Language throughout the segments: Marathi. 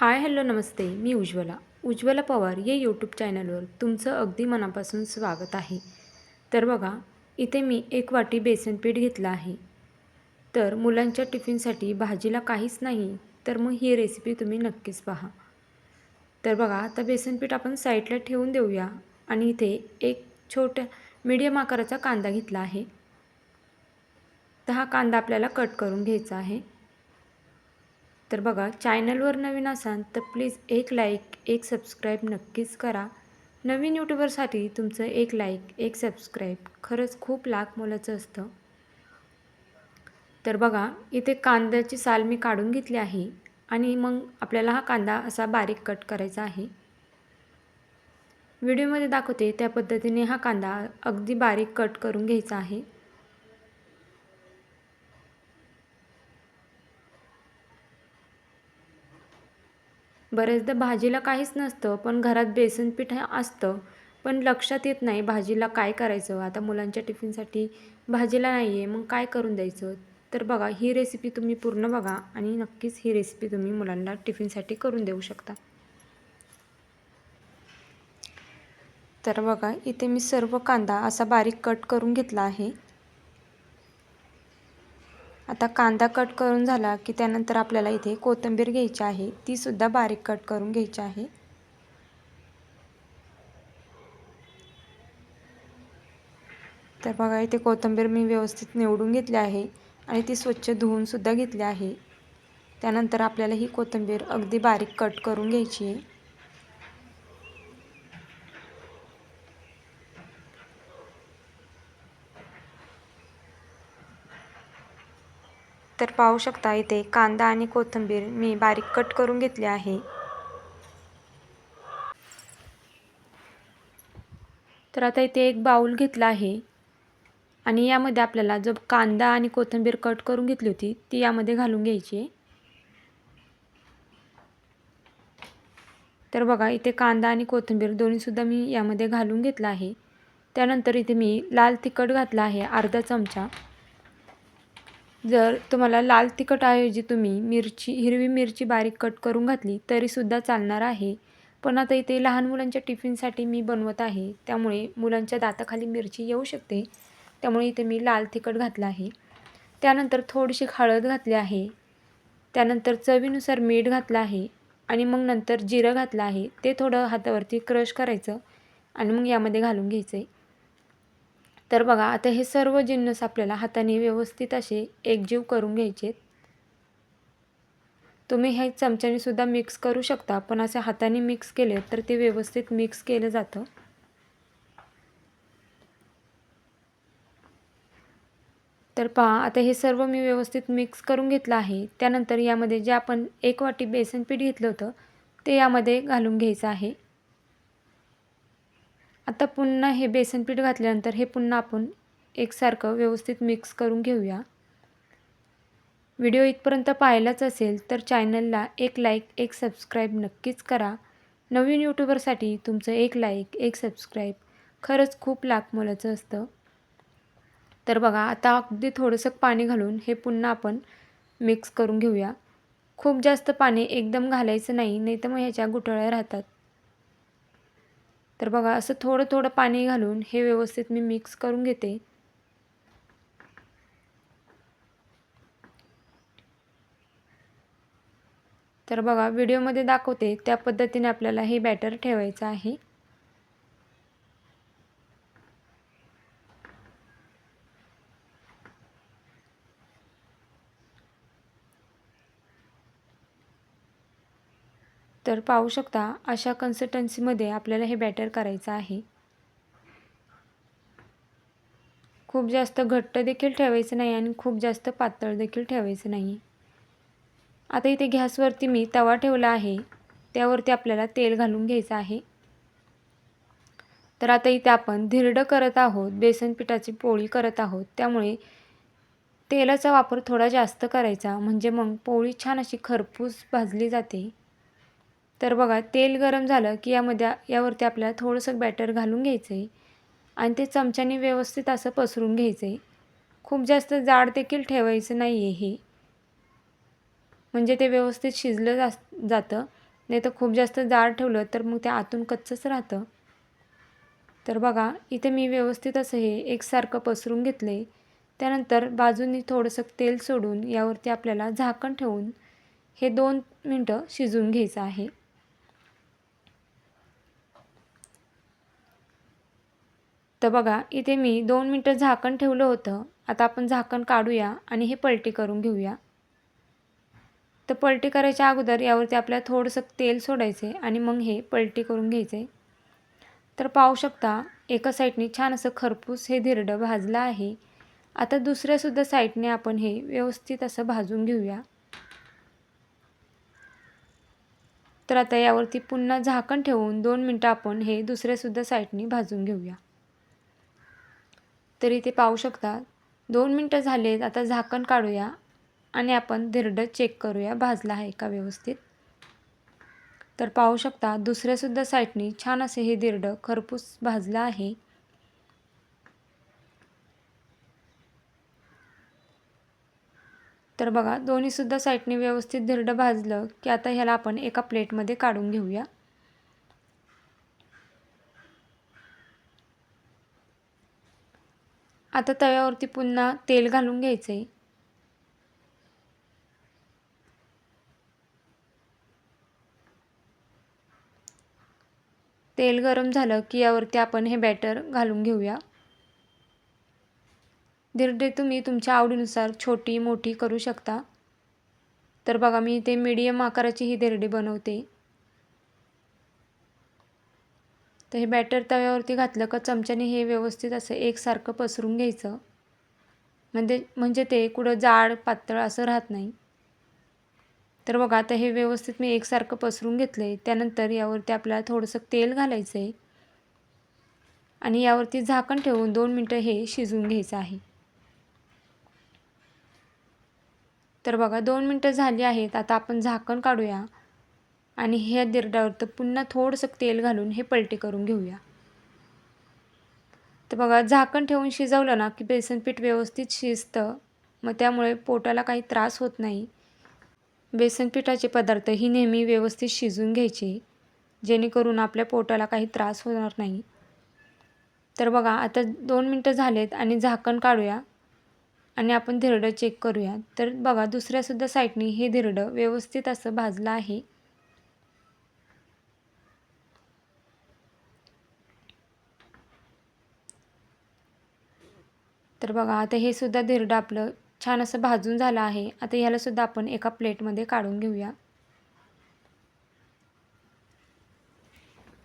हाय हॅलो नमस्ते. मी उज्ज्वला. उज्ज्वला पवार या यूट्यूब चॅनलवर तुमचं अगदी मनापासून स्वागत आहे. तर बघा इथे मी एक वाटी बेसन पीठ घेतलं आहे. तर मुलांच्या टिफिनसाठी भाजीला काहीच नाही तर मग ही रेसिपी तुम्ही नक्कीच पहा. तर बघा आता बेसन पीठ आपण साईडला ठेवून देऊया. आणि इथे एक छोट्या मीडियम आकाराचा कांदा घेतला आहे. तर हा कांदा आपल्याला कट करून घ्यायचा आहे. तर बघा चॅनलवर नवीन असाल तर प्लीज एक लाईक एक सबस्क्राईब नक्कीच करा. नवीन यूट्यूबरसाठी तुमचं एक लाईक एक सबस्क्राईब खरंच खूप लाख मोलाचं असतं. तर बघा इथे कांद्याची साल मी काढून घेतली आहे आणि मग आपल्याला हा कांदा असा बारीक कट करायचा आहे. व्हिडिओमध्ये दाखवते त्या पद्धतीने हा कांदा अगदी बारीक कट करून घ्यायचा आहे. बरेचदा भाजीला काहीच नसतं पण घरात बेसन पीठ असतं. पण लक्षात येत नाही भाजीला काय करायचं? आता मुलांच्या टिफिनसाठी भाजीला नाही आहे मग काय करून द्यायचं? तर बघा ही रेसिपी तुम्ही पूर्ण बघा आणि नक्कीच ही रेसिपी तुम्ही मुलांना टिफिनसाठी करून देऊ शकता. तर बघा इथे मी सर्व कांदा असा बारीक कट करून घेतला आहे. आता कांदा कट करून झाला की त्यानंतर आपल्याला इथे कोथिंबीर घ्यायची आहे. तीसुद्धा बारीक कट करून घ्यायची आहे. तर बघा इथे कोथिंबीर मी व्यवस्थित निवडून घेतली आहे आणि ती स्वच्छ धुवूनसुद्धा घेतली आहे. त्यानंतर आपल्याला ही कोथिंबीर अगदी बारीक कट करून घ्यायची आहे. तर पाहू शकता इथे कांदा आणि कोथिंबीर मी बारीक कट करून घेतली आहे. तर आता इथे एक बाऊल घेतला आहे. आणि यामध्ये आपल्याला जो कांदा आणि कोथिंबीर कट करून घेतली होती ती यामध्ये घालून घ्यायची आहे. तर बघा इथे कांदा आणि कोथिंबीर दोन्हीसुद्धा मी यामध्ये घालून घेतला आहे. त्यानंतर इथे मी लाल तिखट घातला आहे अर्धा चमचा. जर तुम्हाला लाल तिखटऐवजी तुम्ही मिरची हिरवी मिरची बारीक कट करून घातली तरीसुद्धा चालणार आहे. पण आता इथे लहान मुलांच्या टिफिनसाठी मी बनवत आहे. त्यामुळे मुलांच्या दाताखाली मिरची येऊ शकते. त्यामुळे इथे मी लाल तिखट घातलं आहे. त्यानंतर थोडीशी हळद घातली आहे. त्यानंतर चवीनुसार मीठ घातलं आहे. आणि मग नंतर जिरं घातलं आहे. ते थोडं हातावरती क्रश करायचं. आणि मग यामध्ये घालून घ्यायचं आहे तर बघा आता हे सर्व जिन्नस आपल्याला हाताने व्यवस्थित असे एकजीव करून घ्यायचे तुम्ही हे चमच्याने सुद्धा मिक्स करू शकता पण असे हाताने मिक्स केले तर ते व्यवस्थित मिक्स केलं जातं. तर पहा आता हे सर्व मी व्यवस्थित मिक्स करून घेतलं आहे. त्यानंतर यामध्ये जे आपण एक वाटी बेसन पीठ घेतलं होतं ते यामध्ये घालून घ्यायचं आहे. आता पुन्हा हे बेसन पीठ घातल्यानंतर हे पुन्हा आपण एकसारखं व्यवस्थित मिक्स करून घेऊया. व्हिडिओ इथपर्यंत पाहिलाच असेल तर चॅनलला एक लाईक एक सबस्क्राईब नक्कीच करा. नवीन यूट्यूबरसाठी तुमचं एक लाईक एक सबस्क्राईब खरंच खूप लाखमोलाचं असतं. तर बघा आता अगदी थोडंसं पाणी घालून हे पुन्हा आपण मिक्स करून घेऊया. खूप जास्त पाणी एकदम घालायचं नाही नाही तर मग ह्याच्या गुठळ्या राहतात. तर बघा असं थोडं थोडं पाणी घालून हे व्यवस्थित मी मिक्स करून घेते. तर बघा व्हिडिओमध्ये दाखवते त्या पद्धतीने आपल्याला हे बॅटर ठेवायचं आहे. तर पाहू शकता अशा कन्सिस्टन्सीमध्ये आपल्याला हे बॅटर करायचं आहे. खूप जास्त घट्ट देखील ठेवायचं नाही आणि खूप जास्त पातळ देखील ठेवायचं नाही. आता इथे गॅसवरती मी तवा ठेवला आहे. त्यावरती आपल्याला तेल घालून घ्यायचं आहे. तर आता इथे आपण धिरडं करत आहोत बेसन पिठाची पोळी करत आहोत. त्यामुळे तेलाचा वापर थोडा जास्त करायचा म्हणजे मग पोळी छान अशी खरपूस भाजली जाते. तर बघा तेल गरम झालं की यामध्ये यावरती आपल्याला थोडंसं बॅटर घालून घ्यायचं आहे आणि ते चमच्याने व्यवस्थित असं पसरून घ्यायचं आहे खूप जास्त जाड देखील ठेवायचं नाही आहे हे. म्हणजे ते व्यवस्थित शिजलं जा जातं. नाही तर खूप जास्त जाड ठेवलं तर मग ते आतून कच्चंच राहतं. तर बघा इथे मी व्यवस्थित असं हे एकसारखं पसरून घेतले त्यानंतर बाजूनी थोडंसं तेल सोडून यावरती आपल्याला झाकण ठेवून हे दोन मिनटं शिजवून घ्यायचं आहे. तर बघा इथे मी दोन मिनटं झाकण ठेवलं होतं. आता आपण झाकण काढूया आणि हे पलटी करून घेऊया. तर पलटी करायच्या अगोदर यावरती आपल्याला थोडंसं तेल सोडायचे आणि मग हे पलटी करून घ्यायचे. तर पाहू शकता एका साईडने छान असं खरपूस हे धिरडं भाजलं आहे. आता दुसऱ्यासुद्धा साईडने आपण हे व्यवस्थित असं भाजून घेऊया. तर आता यावरती पुन्हा झाकण ठेवून दोन मिनटं आपण हे दुसऱ्यासुद्धा साईडने भाजून घेऊया. तर इथे पाहू शकता दोन मिनटं झालेत आता झाकण काढूया आणि आपण धिरडं चेक करूया. भाजला आहे का व्यवस्थित? तर पाहू शकता दुसऱ्यासुद्धा साईडनी छान असे हे धिरडं खरपूस भाजलं आहे. तर बघा दोन्हीसुद्धा साईडने व्यवस्थित धिरडं भाजलं की आता ह्याला आपण एका प्लेटमध्ये काढून घेऊया. आता तव्यावरती पुन्हा तेल घालून घ्यायचं आहे तेल गरम झालं की यावरती आपण हे बॅटर घालून घेऊया. धिरडे तुम्ही तुमच्या आवडीनुसार छोटी मोठी करू शकता. तर बघा मी इथे मीडियम आकाराची ही धिरडी बनवते. तर हे बॅटर तव्यावरती घातलं का चमच्याने हे व्यवस्थित असं एकसारखं पसरून घ्यायचं. म्हणजे म्हणजे ते कुठं जाड पातळ असं राहत नाही. तर बघा आता हे व्यवस्थित मी एकसारखं पसरून घेतलं आहे त्यानंतर यावरती आपल्याला थोडंसं तेल घालायचं आहे आणि यावरती झाकण ठेवून दोन मिनटं हे शिजवून घ्यायचं आहे. तर बघा दोन मिनटं झाली आहेत. आता आपण झाकण काढूया. आणि ह्या दिरड्यावर तर पुन्हा थोडंसं तेल घालून हे पलटी करून घेऊया. तर बघा झाकण ठेवून शिजवलं ना की बेसन पीठ व्यवस्थित शिजतं. मग त्यामुळे पोटाला काही त्रास होत नाही. बेसन पिठाचे पदार्थ ही नेहमी व्यवस्थित शिजून घ्यायचे जेणेकरून आपल्या पोटाला काही त्रास होणार नाही. तर बघा आता दोन मिनटं झालेत आणि झाकण काढूया आणि आपण धिरडं चेक करूया. तर बघा दुसऱ्यासुद्धा साईडनी हे धिरडं व्यवस्थित असं भाजलं आहे. तर बघा आता हे सुद्धा धिरडं आपलं छान असं भाजून झालं आहे. आता ह्यालासुद्धा आपण एका प्लेटमध्ये काढून घेऊया.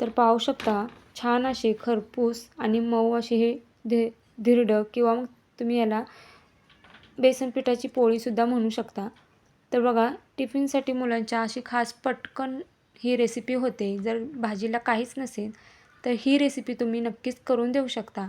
तर पाहू शकता छान असे खरपूस आणि मऊ असे हे धि धिरडं किंवा मग तुम्ही याला बेसन पिठाची पोळीसुद्धा म्हणू शकता. तर बघा टिफिनसाठी मुलांच्या अशी खास पटकन ही रेसिपी होते. जर भाजीला काहीच नसेल तर ही रेसिपी तुम्ही नक्कीच करून देऊ शकता.